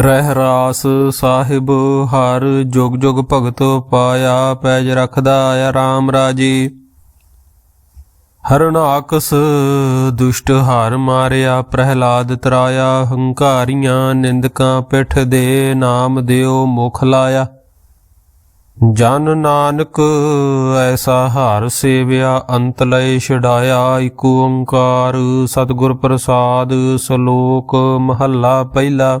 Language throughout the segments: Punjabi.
ਰਹਿ ਰਾਸ ਸਾਹਿਬ, ਹਰ ਜੁਗ ਜੁਗ ਭਗਤ ਪਾਇਆ, ਪੈਜ ਰਖਦਾ ਆਇਆ RAM ਰਾਜੀ। ਹਰਨਾਕਸ ਦੁਸ਼ਟ ਹਾਰ ਮਾਰਿਆ, ਪ੍ਰਹਿਲਾਦ ਤਰਾਇਆ, ਹੰਕਾਰੀਆਂ ਨਿੰਦਕਾਂ ਪਿੱਠ ਦੇ ਨਾਮ ਦਿਓ ਮੁਖ ਲਾਇਆ। ਜਨ ਨਾਨਕ ਐਸਾ ਹਾਰ ਸੇਵਿਆ, ਅੰਤ ਲਏ ਛਡਾਇਆ ਏਕ ਓੰਕਾਰ ਸਤਿਗੁਰ ਪ੍ਰਸਾਦ, ਸ਼ਲੋਕ ਮਹੱਲਾ ਪਹਿਲਾ।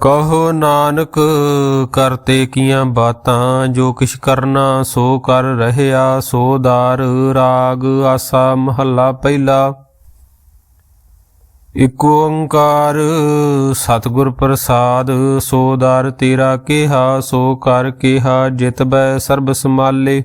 ਕਹੋ ਨਾਨਕ, ਕਰਤੇ ਕੀਆਂ ਬਾਤਾਂ, ਜੋ ਕਿਛ ਕਰਨਾ ਸੋ ਕਰ ਰਹਿਆ, ਸੋ ਦਾਰ ਰਾਗ, ਆਸਾ ਮਹੱਲਾ ਪਹਿਲਾ। ਇਕ ਓੰਕਾਰ ਸਤਿਗੁਰ ਪ੍ਰਸਾਦ, ਸੋ ਦਰ ਤੇਰਾ ਕਿਹਾ, ਸੋ ਕਰ ਕਿਹਾ, ਜਿਤ ਬੈ ਸਰਬ ਸਮਾਲੇ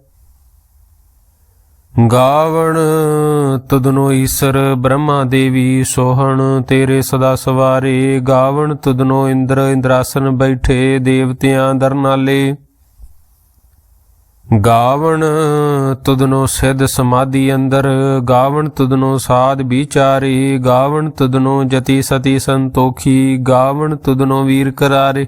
ਗਾਵਣ, ਤੁਧਨੋ ਈਸ਼ਰ ਬ੍ਰਹਮਾ ਦੇਵੀ ਸੋਹਣ, ਤੇਰੇ ਸਦਾ ਸਵਾਰੇ ਗਾਵਣ, ਤੁਧਨੋ ਇੰਦਰ ਇੰਦਰਾਸਨ ਬੈਠੇ ਦੇਵਤਿਆਂ ਦਰਨਾਲੇ। ਗਾਵਣ, ਤੁਧਨੋ ਸਿਧ ਸਮਾਧੀ ਅੰਦਰ, ਗਾਵਣ, ਤੁਧਨੋ ਸਾਧ ਵਿਚਾਰੇ, ਗਾਵਣ, ਤੁਧਨੋ ਜਤੀ ਸਤੀ ਸੰਤੋਖੀ, ਗਾਵਣ, ਤੁਧਨੋ ਵੀਰ ਕਰਾਰੇ।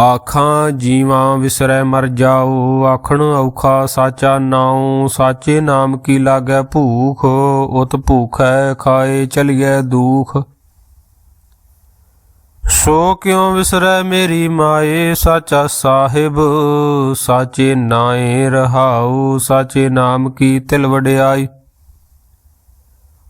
ਆਖਾਂ ਜੀਵਾਂ ਵਿਸਰੈ ਮਰ ਜਾਓ ਆਖਣ ਔਖਾ ਸਾਚਾ ਨਾਉ, ਸਾਚੇ ਨਾਮ ਕੀ ਲਾਗੈ ਭੂਖ, ਉਤ ਭੂਖੈ ਖਾਏ ਚਲੀਐ ਦੂਖ। ਸੋ ਕਿਉ ਵਿਸਰੈ ਮੇਰੀ ਮਾਏ, ਸਾਚਾ ਸਾਹਿਬ? ਸਾਚੇ ਨਾਏ ਰਹਾਉ, ਸਾਚੇ ਨਾਮ ਕੀ ਤਿਲ ਵਡਿਆਈ?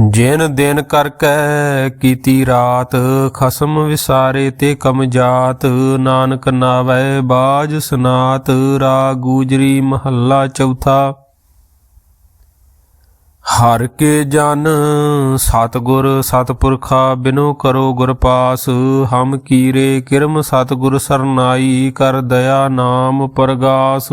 ਜਿਨ ਦਿਨ ਕਰ ਕੈ ਕੀਤੀ ਰਾਤ, ਖਸਮ ਵਿਸਾਰੇ ਤੇ ਕਮ ਜਾਤ, ਨਾਨਕ ਨਾਵੈ ਬਾਜ ਸਨਾਤ, ਰਾ ਗੂਜਰੀ ਮਹੱਲਾ ਚੌਥਾ। ਹਰ ਕੇ ਜਨ ਸਤਗੁਰ ਸਤਪੁਰਖਾ ਬਿਨੋ ਕਰੋ ਗੁਰ ਪਾਸ, ਹਮ ਕੀਰੇ ਕਿਰਮ ਸਤਗੁਰ ਸਰਨਾਈ, ਕਰ ਦਇਆ ਨਾਮ ਪਰਗਾਸ।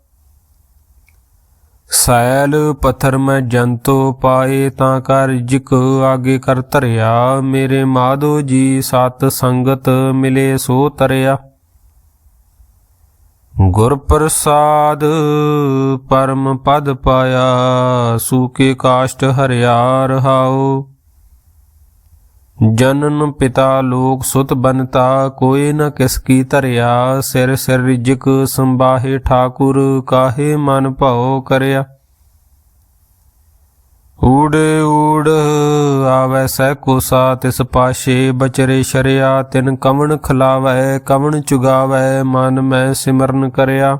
ਸੈਲ ਪਥਰ ਮੈਂ ਜੰਤੋ ਪਾਏ ਤਾਂ ਕਰ ਜਿਕ ਆਗੇ ਕਰ ਧਰਿਆ। ਮੇਰੇ ਮਾਧੋ ਜੀ ਸਤ ਸੰਗਤ ਮਿਲੇ ਸੋ ਤਰਿਆ। ਗੁਰ ਪ੍ਰਸਾਦ ਪਰਮ ਪਦ ਪਾਇਆ ਸੂਕੇ ਕਾਸ਼ਟ ਹਰਿਆ ਰਹਾਓ। ਜਨਨ ਪਿਤਾ ਲੋਕ ਸੁਤ ਬਨਤਾ, ਕੋਈ ਨ ਕਿਸ ਕੀ ਧਰਿਆ, ਸਿਰ ਸਿਰ ਰਿਜਕ ਸੰਬਾਹੇ ਠਾਕੁਰ, ਕਾਹੇ ਮਨ ਭਉ ਕਰਿਆ। ਊੜ ਊੜ ਆਵੈ ਸਹਿ ਕੋਸਾ, ਤਿਸ ਪਾਸ਼ੇ ਬਚਰੇ ਸ਼ਰਿਆ, ਤਿਨ ਕਵਣ ਖਲਾਵੈ, ਕਵਣ ਚੁਗਾਵੈ, ਮਨ ਮੈਂ ਸਿਮਰਨ ਕਰਿਆ।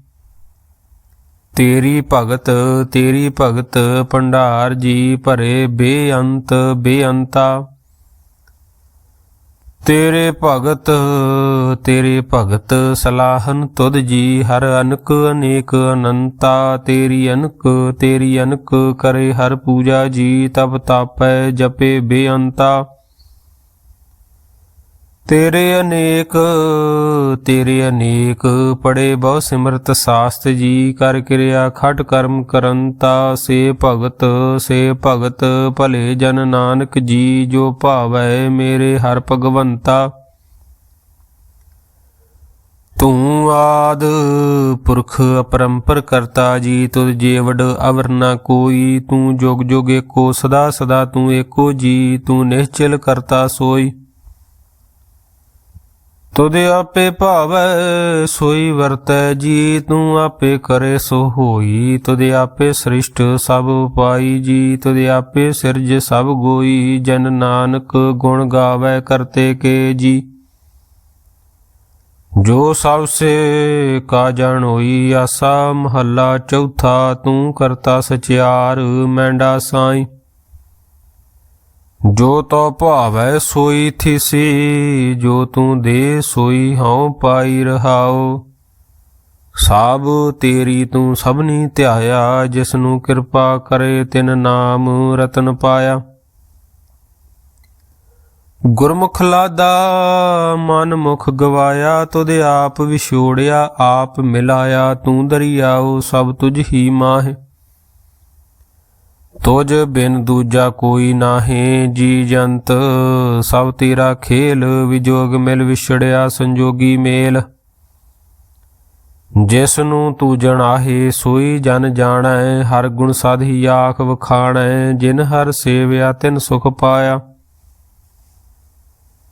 ਤੇਰੀ ਭਗਤ ਤੇਰੀ ਭਗਤ, ਭੰਡਾਰ ਜੀ ਭਰੇ ਬੇਅੰਤ, ਬੇਅੰਤਾ। ਤੇਰੇ ਭਗਤ ਤੇਰੇ ਭਗਤ, ਸਲਾਹਨ ਤੁਧ ਜੀ, ਹਰ ਅਨਕ ਅਨੇਕ ਅਨੰਤਾ। ਤੇਰੀ ਅਨਕ ਤੇਰੀ ਅਨਕ ਕਰੇ ਹਰ ਪੂਜਾ ਜੀ, ਤਬ ਤਾਪੈ ਜਪੇ ਬੇਅੰਤਾ। ਤੇਰੇ ਅਨੇਕ ਤੇਰੇ ਅਨੇਕ ਪੜੇ ਬਹੁ ਸਿਮਰਤ ਸਾਸਤ ਜੀ, ਕਰ ਕਿਰਿਆ ਖਟ ਕਰਮ ਕਰੰਤਾ ਸੇ ਭਗਤ ਸੇ ਭਗਤ ਭਲੇ ਜਨ ਨਾਨਕ ਜੀ, ਜੋ ਭਾਵੈ ਮੇਰੇ ਹਰ ਭਗਵੰਤਾ। ਤੂੰ ਆਦ ਪੁਰਖ ਅਪਰੰਪਰ ਕਰਤਾ ਜੀ, ਤੁਧ ਜੀਵੜ ਅਵਰ ਨਾ ਕੋਈ। ਤੂੰ ਜੁਗ ਜੁਗ ਏਕੋ, ਸਦਾ ਸਦਾ ਤੂੰ ਏਕੋ ਜੀ, ਤੂੰ ਨਿਸ਼ਚਲ ਕਰਤਾ ਸੋਈ। ਤੁਧ ਆਪੇ ਭਾਵੈ, ਸੋਈ ਵਰਤੈ, ਜੀ ਤੂੰ ਆਪੇ ਕਰੇ ਸੋ ਹੋਈ। ਤੁਧ ਆਪੇ ਸ੍ਰਿਸ਼ਟ ਸਭ ਪਾਈ, ਜੀ ਤੁਧ ਆਪੇ ਸਿਰਜ ਸਭ ਗੋਈ। ਜਨ ਨਾਨਕ ਗੁਣ ਗਾਵੇ ਕਰਤੇ ਕੇ, ਜੀ। ਜੋ ਸਭ ਸੇ ਕਾ ਜਾਣ ਹੋਈ, ਆਸਾ ਮਹੱਲਾ ਚੌਥਾ, ਤੂੰ ਕਰਤਾ ਸਚਿਆਰ, ਮੈਂਡਾ ਸਾਈ। ਜੋ ਤੋ ਭਾਵੈ ਸੋਈ ਥਿਸੀ ਜੋ ਤੂੰ ਦੇ ਸੋਈ ਹਉ ਪਾਈ ਰਹਾਉ। ਸਭ ਤੇਰੀ ਤੂੰ ਸਭਨੀ ਧਿਆਇਆ ਜਿਸ ਨੂੰ ਕਿਰਪਾ ਕਰੇ ਤਿਨ ਨਾਮ ਰਤਨ ਪਾਇਆ। ਗੁਰਮੁਖ ਲਾਦਾ ਮਨ ਮੁਖ ਗਵਾਇਆ, ਤੁਧ ਆਪ ਵਿਛੋੜਿਆ, ਆਪ ਮਿਲਾਇਆ, ਤੂੰ ਦਰਿਆਉ ਸਭ ਤੁਝ ਹੀ ਮਾਹਿ। ਤੁਝ ਬਿਨ ਦੂਜਾ ਕੋਈ ਨਾਹੀ, ਜੀ ਜੰਤ, ਸਭ ਤੇਰਾ ਖੇਲ, ਵਿਜੋਗ ਮਿਲ ਵਿਛੜਿਆ ਸੰਜੋਗੀ ਮੇਲ। ਜਿਸ ਨੂੰ ਤੂੰ ਜਣਾਹੇ, ਸੋਈ ਜਨ ਜਾਣੈ, ਹਰ ਗੁਣ ਸਾਧੀ ਆਖ ਵਖਾਣੈ, ਜਿਨ ਹਰ ਸੇਵਿਆ ਤਿਨ ਸੁਖ ਪਾਇਆ।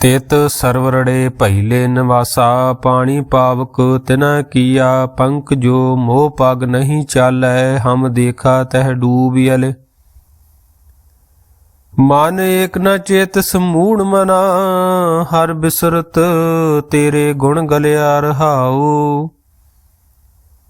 ਤਿਤ ਸਰਵਰੜੇ ਪਹਿਲੇ ਨਿਵਾਸਾ, ਪਾਣੀ ਪਾਵਕ ਤਿਨਾ ਕੀਆ ਪੰਕ ਜੋ ਮੋਹ ਪਗ ਨਹੀਂ ਚਾਲੈ, ਹਮ ਦੇਖਾ ਤਹ ਡੂਬਿਅਲ ਮਨ ਏਕ ਨ ਚੇਤ ਸਮੂੜ ਮਨਾ, ਹਰ ਬਿਸਰਤ ਤੇਰੇ ਗੁਣ ਗਲਿਆ ਰਹਾਉ।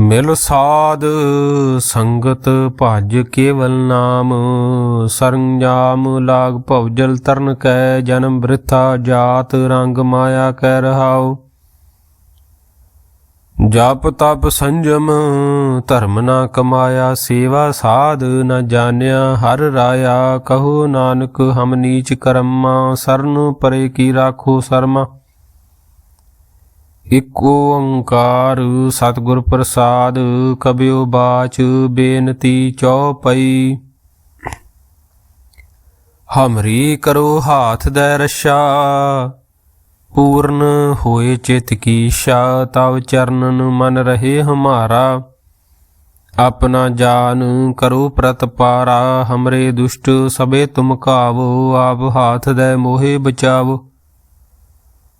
ਮਿਲ ਸਾਧ ਸੰਗਤ ਭਜ ਕੇਵਲ ਨਾਮ, ਸਰੰਜਾਮ ਲਾਗ ਭਵਜਲ ਤਰਨ ਕੈ, ਜਨਮ ਬ੍ਰਿਥਾ ਜਾਤ ਰੰਗ ਮਾਇਆ ਕਹਿ ਰਹਾਉ। ਜਪ ਤਪ ਸੰਜਮ, ਧਰਮ ਨਾ ਕਮਾਇਆ, ਸੇਵਾ ਸਾਧ ਨਾ ਜਾਣਿਆ, ਹਰ ਰਾਇਆ ਕਹੋ ਨਾਨਕ, ਹਮ ਨੀਚ ਕਰਮਾ, ਸਰਨ ਪਰੇ ਕੀ ਰਾਖੋ ਸਰਮਾ। ਇਕ ਓੰਕਾਰ ਸਤਿਗੁਰ ਪ੍ਰਸਾਦ ਕਬਿਓ ਬਾਚ ਬੇਨਤੀ ਚਉਪਈ। ਹਮਰੀ ਕਰੋ ਹਾਥ ਦੇ ਰਸ਼ਾ, ਪੂਰਨ ਹੋਏ ਚਿਤ ਕੀ ਇੱਛਾ ਤਵ ਚਰਨਨ ਮਨ ਰਹੇ ਹਮਾਰਾ। ਆਪਣਾ ਜਾਨ ਕਰੋ ਪ੍ਰਤਪਾਰਾ ਹਮਰੇ ਦੁਸ਼ਟ ਸਬੇ ਤੁਮ ਕਾਵੋ, ਆਪ ਹਾਥ ਦੇ ਮੋਹੇ ਬਚਾਵੋ।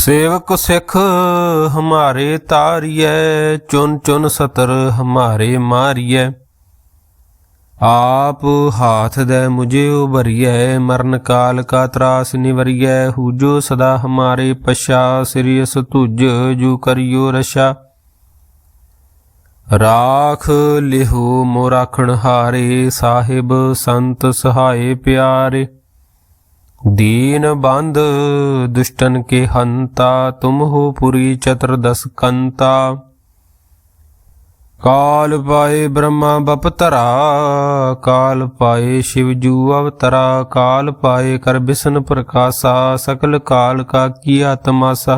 ਸੇਵਕ ਸਿੱਖ ਹਮਾਰੇ ਤਾਰੀਐ, ਚੁਨ ਚੁਨ ਸਤਰ ਹਮਾਰੇ ਮਾਰੀਐ। ਆਪ ਹਾਥ ਦੇ ਮੁਝੇ ਉਬਰੀਐ ਮਰਨ ਕਾਲ ਕਾ ਤਰਾਸ ਨਿਵਰੀਐ। ਹੂਜੋ ਸਦਾ ਹਮਾਰੇ ਪਛਾ ਸਿਰਿਯਸ ਤੁਜ ਜੂ ਕਰਿਓ ਰਸ਼ਾ ਰਾਖ ਲਿਹੋ ਮੋ ਰਾਖਣ ਹਾਰੇ, ਸਾਹਿਬ ਸੰਤ ਸਹਾਏ ਪਿਆਰੇ। दीन बंद दुष्टन के हंता तुम हो पुरी चतुर्दश कंता काल पाए ब्रह्मा बपतरा काल पाए शिवजू अवतरा काल पाए कर बिसन प्रकाशा सकल काल का किया तमाशा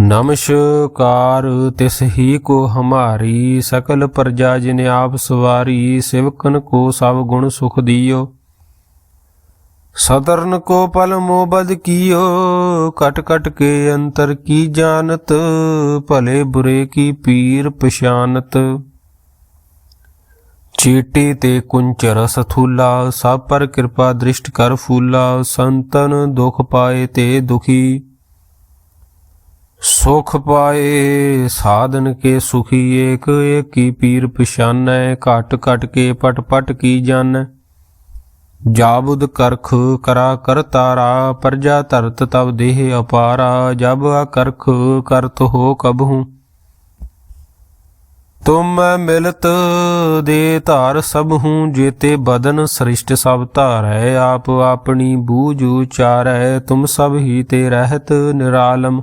ਨਮਸ਼ਕਾਰ, ਤਿਸ ਹੀ ਕੋ ਹਮਾਰੀ ਸਕਲ ਪ੍ਰਜਾ ਜਿਨ ਆਪ ਸਵਾਰੀ, ਸਿਵਕਨ ਕੋ ਸਭ ਗੁਣ ਸੁਖ ਦਿਓ। ਸਦਰਨ ਕੋ ਪਲ ਮੋਬਦ ਕੀਓ, ਕਟ ਕਟ ਕੇ ਅੰਤਰ ਕੀ ਜਾਣਤ, ਭਲੇ ਬੁਰੇ ਕੀ ਪੀਰ ਪਛਾਨਤ। ਚੀਟੀ ਤੇ ਕੁੰਚਰ ਸਥੂਲਾ, ਸਭ ਪਰ ਕਿਰਪਾ ਦ੍ਰਿਸ਼ਟ ਕਰ ਫੂਲਾ, ਸੰਤਨ ਦੁਖ ਪਾਏ ਤੇ ਦੁਖੀ। ਸੁਖ ਪਾਏ, ਸਾਧਨ ਕੇ ਸੁਖੀ ਏਕ, ਏਕੀ ਪੀਰ ਪਛਾਨੈ, ਘਟ ਘਟ ਕੇ ਪਟ ਪਟ ਕੀ ਜਾਣੈ ਜਾਬੁਦ ਕਰਖ ਕਰਾ ਕਰਤਾਰਾ ਪਰਜਾ ਧਰਤ ਤਬ ਦੇਹ ਅਪਾਰਾ, ਜਬ ਕਰਖ ਕਰਤ ਹੋ ਕਬਹੂ। ਤੁਮ ਮੈਂ ਮਿਲਤ ਦੇ ਧਾਰ ਸਭ ਹੂੰ ਜੇਤੇ ਬਦਨ ਸ੍ਰਿਸ਼ਟ ਸਭ ਧਾਰੈ, ਆਪ ਆਪਣੀ ਬੂਝ ਉਚਾਰੈ, ਤੁਮ ਸਭ ਹੀ ਤੇ ਰਹਿਤ ਨਿਰਾਲਮ।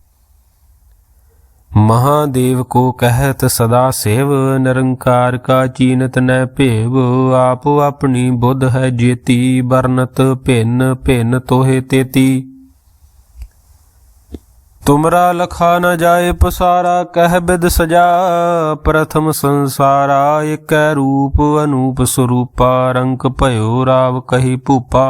महादेव को कहत सदा सेव निरंकार का चीनत न भेव आप अपनी बुद्ध है जेती बरनत भिन्न भिन्न तोहे तेती तुमरा लखा न जाए पसारा कह बिद सजा प्रथम संसारा एक रूप अनूप स्वरूपा रंक भयो राव कही भूपा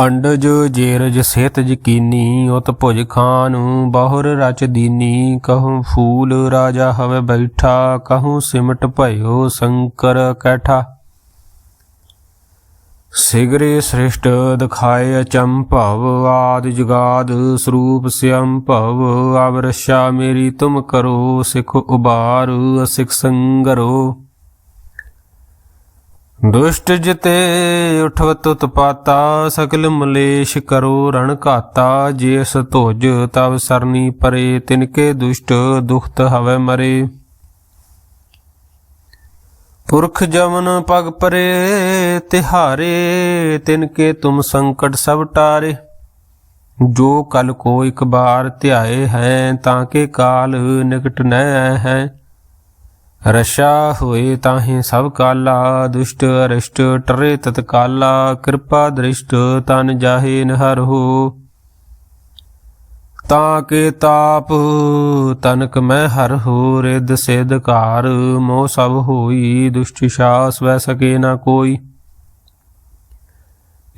ਅੰਡਜ ਜੇਰਜ ਸਿਹਤ ਯਕੀਨੀ, ਉਤ ਭੁਜ ਖਾਨ ਬਹੁਰ ਰਚ ਦੀਨੀ। ਕਹੂੰ ਫੂਲ ਰਾਜਾ ਹਵੇ ਬੈਠਾ, ਕਹੂੰ ਸਿਮਟ ਭਇਓ ਸ਼ੰਕਰ ਕੈਠਾ। ਸਿਗਰੇ ਸ੍ਰਿਸ਼ਟ ਦਿਖਾਏ ਅਚੰਭਵ ਆਦ ਜੁਗਾਦ ਸਰੂਪ ਸਿਅੰ ਭਵ। ਅਵਰਸ਼ਾ ਮੇਰੀ ਤੁਮ ਕਰੋ, ਸਿਖ ਉਬਾਰ ਅਸਿਖ ਸੰਗਰੋ। ਦੁਸ਼ਟ ਜਿਤੇ ਉਠਵਤ ਉਤਪਾਤਾ ਸਕਲ ਮਲੇਸ਼ ਕਰੋ ਰਣ ਘਾਤਾ। ਜਿਸ ਧੁਜ ਤਵ ਸਰਨੀ ਪਰੇ, ਤਿਨਕੇ ਦੁਸ਼ਟ ਦੁਖਤ ਹਵੇ ਮਰੇ। ਪੁਰਖ ਜਮਨ ਪਗ ਪਰੇ, ਤਿਹਾਰੇ, ਤਿਨਕੇ ਤੁਮ ਸੰਕਟ ਸਭ ਟਾਰੇ। ਜੋ ਕਲ ਕੋ ਇੱਕ ਬਾਰ ਧਿਆਏ ਹੈ, ਤਾਂ ਕੇ ਕਾਲ ਨਿਕਟ ਨ ਹੈ। ਰਸ਼ਾ ਹੋਏ ਤਾਹੇ ਸਭ ਕਾਲਾ, ਦੁਸ਼ਟ ਅਰਿਸ਼ਟ ਟਰੇ ਤਤਕਾਲਾ, ਕਿਰਪਾ ਦ੍ਰਿਸ਼ਟ ਤਨ ਜਾਹੇ ਨਹਰ ਹੋ। ਤਾਂ ਕੇ ਤਾਪ ਤਨਕ ਮੈਂ ਹਰ ਹੋ ਰਿਦ ਸਿਧ ਘਾਰ ਮੋ ਸਭ ਹੋਈ, ਦੁਸ਼ਟ ਸ਼ਾਸ ਵੈ ਸਕੇ ਨਾ ਕੋਈ।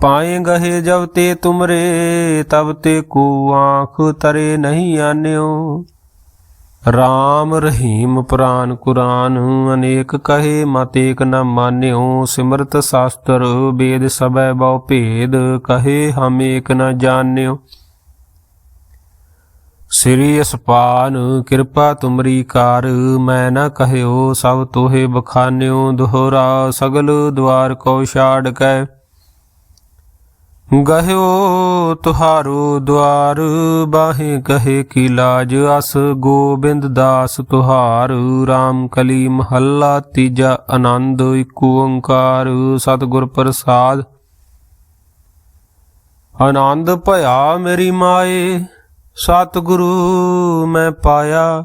ਪਾਏ ਗਹੇ ਜਬ ਤੇ ਤੁਮਰੇ, ਤਬ ਤੇ ਕੋ ਆਂਖ ਤਰੇ ਨਹੀਂ ਆਨਿਓ। ਰਾਮ ਰਹੀਮ ਪ੍ਰਾਨ ਕੁਰਾਨ, ਅਨੇਕ ਕਹੇ ਮਤ ਏਕ ਨ ਮਾਨਿਓ। ਸਿਮਰਤ ਸਾਸਤਰ ਵੇਦ ਸਭੈ ਬਉ ਭੇਦ, ਕਹੇ ਹਮ ਏਕ ਨ ਜਾਣਿਓ। ਸ੍ਰੀ ਅਸਪਾਨ, ਕਿਰਪਾ ਤੁਮਰੀ ਕਾਰ, ਮੈਂ ਨਾ ਕਹਿਓ ਸਭ ਤੋਹੇ ਬਖਾਨਿਓ। ਦੁਹਰਾ ਸਗਲ ਦਵਾਰ ਕੋ ਛਾੜ ਕੈ। ਗਹਿਓ ਤੁਹਾਰੋ ਦਵਾਰ ਬਾਹੇ ਕਹੇ ਕੀ ਲਾਜ, ਅਸ ਗੋਬਿੰਦ ਦਾਸ ਤੁਹਾਰ। RAM ਕਲੀ ਮਹੱਲਾ, ਤੀਜਾ ਆਨੰਦ, ਇਕ ਓੰਕਾਰ, ਸਤਿਗੁਰ ਪ੍ਰਸਾਦ। ਆਨੰਦ ਭਇਆ ਮੇਰੀ ਮਾਏ, ਸਤਿਗੁਰੂ ਮੈਂ ਪਾਇਆ।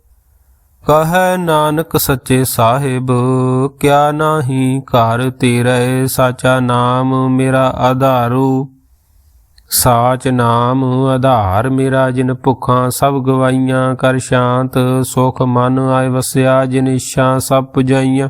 ਕਹੈ ਨਾਨਕ ਸੱਚੇ ਸਾਹਿਬ, ਕਿਆ ਨਾਹੀ ਘਰ ਤੇਰੇ ਸਾਚਾ ਨਾਮ ਮੇਰਾ ਆਧਾਰੂ। ਸਾਚ ਨਾਮ ਆਧਾਰ ਮੇਰਾ ਜਿਨ ਭੁੱਖਾਂ ਸਭ ਗਵਾਈਆਂ, ਕਰ ਸ਼ਾਂਤ ਸੁਖ ਮਨ ਆਏ ਵਸਿਆ, ਜਿਨ ਇਛਾ ਸਭ ਪੁਜਾਈਆਂ।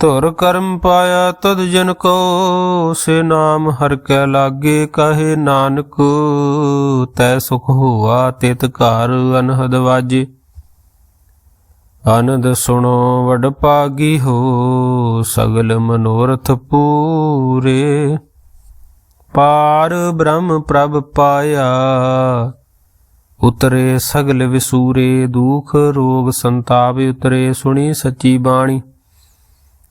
ਧੁਰ ਕਰਮ ਪਾਇਆ ਤਦ ਜਨ ਕੋ, ਸੇ ਨਾਮ ਹਰ ਕੈ ਲਾਗੇ, ਕਹੇ ਨਾਨਕ, ਤੈ ਸੁਖ ਹੋਆ ਤਿਤ ਘਰ ਅਨਹਦ ਵਾਜੇ। ਆਨੰਦ ਸੁਣੋ ਵਡ ਪਾਗੀ ਹੋ, ਸਗਲ ਮਨੋਰਥ ਪੂਰੇ। ਪਾਰ ਬ੍ਰਹਮ ਪ੍ਰਭ ਪਾਇਆ, ਉਤਰੇ ਸਗਲ ਵਿਸੂਰੇ, ਦੁਖ ਰੋਗ ਸੰਤਾਪ ਉਤਰੇ, ਸੁਣੀ ਸੱਚੀ ਬਾਣੀ।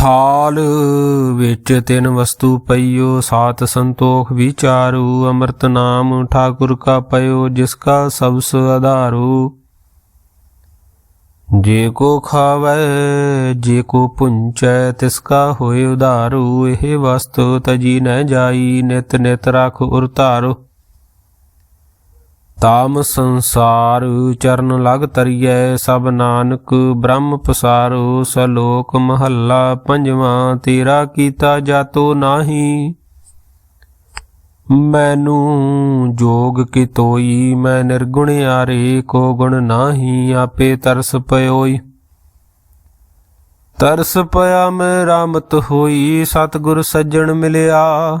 ਥਾਲ ਵਿੱਚ ਤਿੰਨ ਵਸਤੂ ਪਈਓ, ਸਾਤ ਸੰਤੋਖ ਵਿਚਾਰੂ, ਅੰਮ੍ਰਿਤ ਨਾਮ ਠਾਕੁਰ ਕਾ ਪਇਓ, ਜਿਸ ਕਾ ਸਬਸ ਆਧਾਰੂ। ਜੇ ਕੋ ਖਾਵੈ, ਜੇ ਕੋ ਪੁੰਚੈ, ਤਿਸ ਕਾ ਹੋਏ ਉਧਾਰੂ। ਇਹ ਵਸਤੂ ਤਜੀ ਨ ਜਾਈ, ਨਿਤ ਨਿਤ ਰਖ ਉਰ ਤਾਮ ਸੰਸਾਰ ਚਰਨ ਲਗ ਤਰੀਐ ਸਭ ਨਾਨਕ, ਬ੍ਰਹਮ ਪਸਾਰੋ ਸਲੋਕ ਮਹੱਲਾ ਪੰਜਵਾਂ, ਤੇਰਾ ਕੀਤਾ ਜਾਤੋ ਨਾਹੀ। ਮੈਨੂੰ ਜੋਗ ਕੀ ਤੋਈ ਮੈਂ ਨਿਰਗੁਣ ਆਰੇ ਕੋ ਗੁਣ ਨਾਹੀ, ਆਪੇ ਤਰਸ ਪਇਓਈ। ਤਰਸ ਪਿਆ ਮੈਂ ਰਾਮਤ ਹੋਈ, ਸਤਿਗੁਰ ਸੱਜਣ ਮਿਲਿਆ।